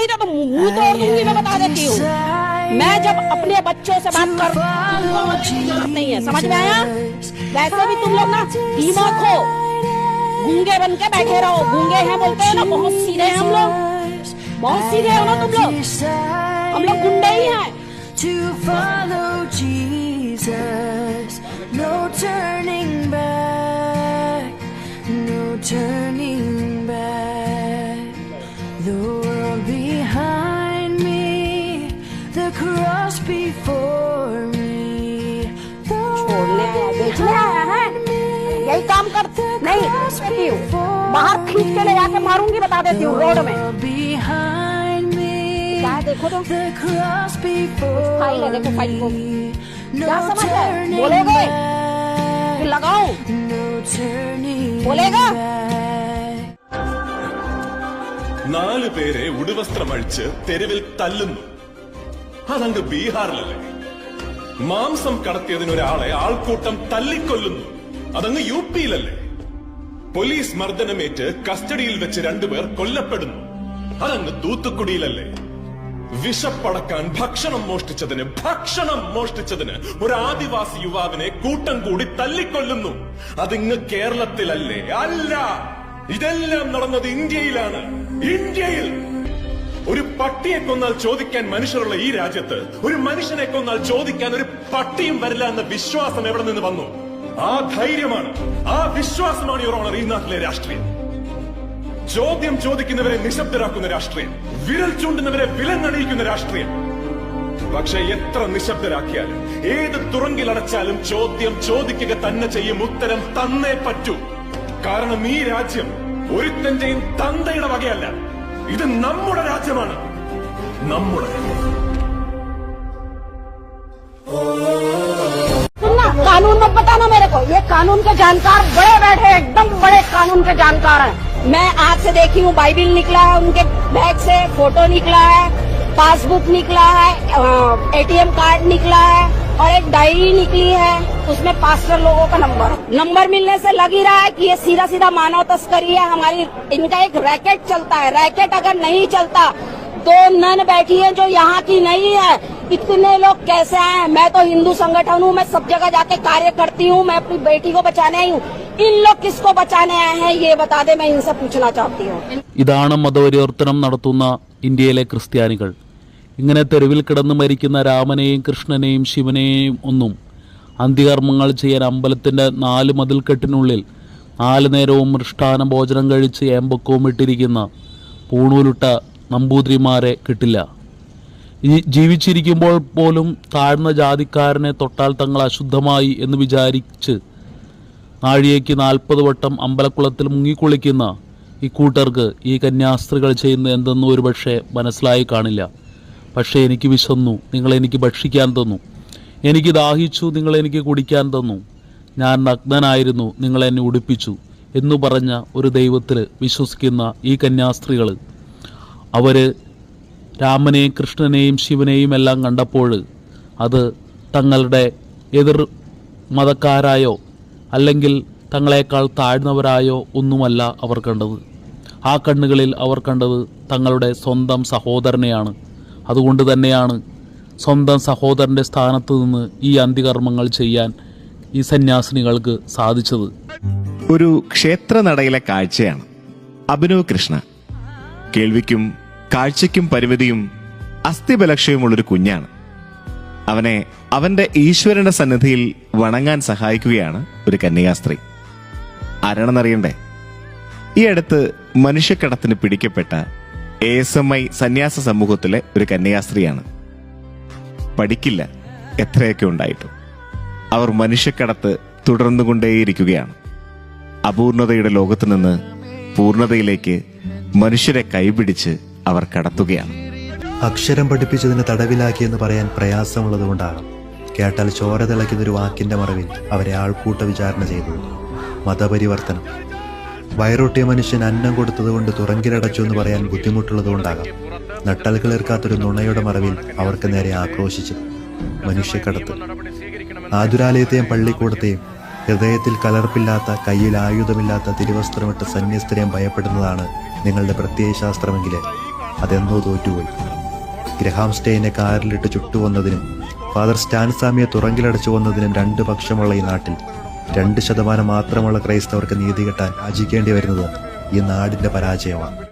नहीं तो मुँह तोड़ दूँगी मैं बता देती हूँ। मैं जब अपने बच्चों से बात कर नहीं है समझ में आया? वैसे भी तुम लोग ना दिमाग खो। गूँगे बन के बैठे रहो। गूँगे हैं बोलते हैं ना बहुत सीधे हैं हम लोग। बहुत सीधे हो ना तुम लोग? हम लोग गुंडे ही हैं. No turning back, no turning back. The world me, the cross before me. The छोड़ने आया बेचने आया है यही काम कर नहीं कहती हूँ बाहर खींच के ले जाके मारूंगी बता देती हूँ रोड में world behind me. क्या है देखो तो The cross before फाइल है देखो फाइल को me. क्या No समझ है turning बोलोगे back. फिर लगाओ No turning बोलेगा? back. നാല് പേരെ ഉടുവസ്ത്രമഴിച്ച് തെരുവിൽ തല്ലുന്നു അതങ്ങ് ബീഹാറിലല്ലേ? മാംസം കടത്തിയതിന് ഒരാളെ ആൾക്കൂട്ടം തല്ലിക്കൊല്ലുന്നു. അതങ്ങ് യു പിയിലല്ലേ? പോലീസ് മർദ്ദനമേറ്റ് കസ്റ്റഡിയിൽ വെച്ച് രണ്ടുപേർ കൊല്ലപ്പെടുന്നു. അതങ്ങ് തൂത്തുക്കുടിയിലല്ലേ? വിഷപ്പടക്കാൻ ഭക്ഷണം മോഷ്ടിച്ചതിന് ഭക്ഷണം മോഷ്ടിച്ചതിന് ഒരു ആദിവാസി യുവാവിനെ കൂട്ടം കൂടി തല്ലിക്കൊല്ലുന്നു. അതിങ്ങ് കേരളത്തിലല്ലേ? അല്ല. ഇതെല്ലാം നടന്നത് ഇന്ത്യയിലാണ്. ഇന്ത്യയിൽ ഒരു പട്ടിയെ കൊന്നാൽ ചോദിക്കാൻ മനുഷ്യരുള്ള ഈ രാജ്യത്ത് ഒരു മനുഷ്യനെ കൊന്നാൽ ചോദിക്കാൻ ഒരു പട്ടിയും വരില്ല എന്ന വിശ്വാസം എവിടെ നിന്ന് വന്നു? ആ ധൈര്യമാണ്. ആ വിശ്വാസമാണ് യുവർ ഓണർ ഈ നാട്ടിലെ രാഷ്ട്രീയം. ചോദ്യം ചോദിക്കുന്നവരെ നിശബ്ദരാക്കുന്ന രാഷ്ട്രീയം. വിരൽ ചൂണ്ടുന്നവരെ വിലങ്ങണിയിക്കുന്ന രാഷ്ട്രീയം. പക്ഷെ എത്ര നിശബ്ദരാക്കിയാലും ഏത് തുറങ്കിലടച്ചാലും ചോദ്യം ചോദിക്കുക തന്നെ ചെയ്യും. ഉത്തരം തന്നേ പറ്റൂ. കാരണം ഈ രാജ്യം ഒരുത്തന്റെയും തന്തയുടെ വകയല്ല. ഇത് നമ്മുടെ രാജ്യമാണ് നമ്മുടെ सुनना कानून मत बताना मेरे को ये कानून के जानकार बड़े बैठे हैं, एकदम बड़े कानून के जानकार हैं मैं आज से देखी हूँ बाइबिल निकला है उनके बैग से फोटो निकला है पासबुक निकला है एटीएम कार्ड निकला है और एक डायरी निकली है उसमें पास्टर लोगों का नंबर नंबर मिलने से लग ही रहा है कि ये सीधा सीधा मानव तस्करी है हमारी इनका एक रैकेट चलता है रैकेट अगर नहीं चलता दो नन बैठी है जो यहाँ की नहीं है इतने लोग कैसे आए हैं मैं तो हिंदू संगठन हूँ मैं सब जगह जाके कार्य करती हूँ मैं अपनी बेटी को बचाने आई हूँ इन लोग किसको बचाने आए हैं ये बता दे मैं इनसे पूछना चाहती हूँ ഇതാണ് മതപരിവർത്തനം നടത്തുന്ന ഇന്ത്യയിലെ ക്രിസ്ത്യാനികൾ ഇങ്ങനെ തെരുവിൽ കിടന്ന് മരിക്കുന്ന രാമനെയും കൃഷ്ണനെയും ശിവനെയും ഒന്നും അന്ത്യകർമ്മങ്ങൾ ചെയ്യാൻ അമ്പലത്തിന്റെ നാല് മതിൽക്കെട്ടിനുള്ളിൽ നാല് നേരവും മൃഷ്ടാന ഭോജനം കഴിച്ച് ഏമ്പക്കവും ഇട്ടിരിക്കുന്ന പൂണൂലിട്ട നമ്പൂതിരിമാരെ കിട്ടില്ല. ജീവിച്ചിരിക്കുമ്പോൾ പോലും താഴ്ന്ന ജാതിക്കാരനെ തൊട്ടാൽ തങ്ങൾ അശുദ്ധമായി എന്ന് വിചാരിച്ച് നാഴികയ്ക്ക് നാൽപ്പത് വട്ടം അമ്പലക്കുളത്തിൽ മുങ്ങിക്കുളിക്കുന്ന ഇക്കൂട്ടർക്ക് ഈ കന്യാസ്ത്രീകൾ ചെയ്യുന്ന എന്തെന്ന് ഒരുപക്ഷെ മനസ്സിലായി കാണില്ല. പക്ഷേ എനിക്ക് വിശന്നു. നിങ്ങൾ എനിക്ക് ഭക്ഷിക്കാൻ തന്നു. എനിക്ക് ദാഹിച്ചു. നിങ്ങൾ എനിക്ക് കുടിക്കാൻ തന്നു. ഞാൻ നഗ്നനായിരുന്നു. നിങ്ങൾ എന്നെ ഉടുപ്പിച്ചു എന്നു പറഞ്ഞ ഒരു ദൈവത്തിൽ വിശ്വസിക്കുന്ന ഈ കന്യാസ്ത്രീകൾ അവർ രാമനെയും കൃഷ്ണനെയും ശിവനെയും എല്ലാം കണ്ടപ്പോൾ അത് തങ്ങളുടെ എതിർ മതക്കാരായോ അല്ലെങ്കിൽ തങ്ങളെക്കാൾ താഴ്ന്നവരായോ ഒന്നുമല്ല അവർ കണ്ടത്. ആ കണ്ണുകളിൽ അവർ കണ്ടത് തങ്ങളുടെ സ്വന്തം സഹോദരനെയാണ്. അതുകൊണ്ട് തന്നെയാണ് സ്വന്തം സഹോദരന്റെ സ്ഥാനത്ത് നിന്ന് ഈ അന്ത്യകർമ്മങ്ങൾ ചെയ്യാൻ ഈ സന്യാസിനികൾക്ക് സാധിച്ചത്. ഒരു ക്ഷേത്ര നടയിലെ കാഴ്ചയാണ്. അഭിനവ് കൃഷ്ണ. കേൾവിക്കും കാഴ്ചയ്ക്കും പരിമിതിയും അസ്ഥിബലക്ഷയമുള്ളൊരു കുഞ്ഞാണ്. അവനെ അവന്റെ ഈശ്വരന്റെ സന്നിധിയിൽ വണങ്ങാൻ സഹായിക്കുകയാണ് ഒരു കന്യാസ്ത്രീ. ആരാണെന്നറിയണ്ടേ? ഈ അടുത്ത് മനുഷ്യക്കടത്തിന് പിടിക്കപ്പെട്ട എ എസ് എം ഐ സന്യാസ സമൂഹത്തിലെ ഒരു കന്യാസ്ത്രീയാണ്. പഠിക്കില്ല. എത്രയൊക്കെ ഉണ്ടായിട്ടും. അവർ മനുഷ്യക്കടത്ത് തുടർന്നു കൊണ്ടേയിരിക്കുകയാണ് അപൂർണതയുടെ ലോകത്ത് നിന്ന് പൂർണതയിലേക്ക് മനുഷ്യരെ കൈപിടിച്ച് അവർ കടത്തുകയാണ്. അക്ഷരം പഠിപ്പിച്ചതിന് തടവിലാക്കിയെന്ന് പറയാൻ പ്രയാസമുള്ളതുകൊണ്ടാകാം കേട്ടാൽ ചോര തിളയ്ക്കുന്ന ഒരു വാക്കിന്റെ മറവിൽ അവരെ ആൾക്കൂട്ട വിചാരണ ചെയ്തത്. മതപരിവർത്തനം. വയറൊട്ടിയ മനുഷ്യൻ അന്നം കൊടുത്തതുകൊണ്ട് തുറങ്കിലടച്ചു എന്ന് പറയാൻ ബുദ്ധിമുട്ടുള്ളതുകൊണ്ടാകാം. നട്ടൽ കിളിർക്കാത്തൊരു നുണയുടെ മറവിൽ അവർക്ക് നേരെ ആക്രോശിച്ചു മനുഷ്യക്കടത്ത്. ആതുരാലയത്തെയും പള്ളിക്കൂടത്തെയും ഹൃദയത്തിൽ കലർപ്പില്ലാത്ത കയ്യിൽ ആയുധമില്ലാത്ത തിരുവസ്ത്രമിട്ട് സന്യസ്തരെയും ഭയപ്പെടുന്നതാണ് നിങ്ങളുടെ പ്രത്യയശാസ്ത്രമെങ്കിൽ അതെന്നോ തോറ്റുപോയി. ഗ്രഹാം സ്റ്റെയിനെ കാറിലിട്ട് ചുട്ടുവന്നതിനും ഫാദർ സ്റ്റാൻസാമിയെ തുറങ്കിലടച്ചു വന്നതിനും രണ്ട് പക്ഷമുള്ള ഈ നാട്ടിൽ രണ്ട് ശതമാനം മാത്രമുള്ള ക്രൈസ്തവർക്ക് നീതി കെട്ടാൻ യാചിക്കേണ്ടി വരുന്നത് ഈ നാടിന്റെ പരാജയമാണ്.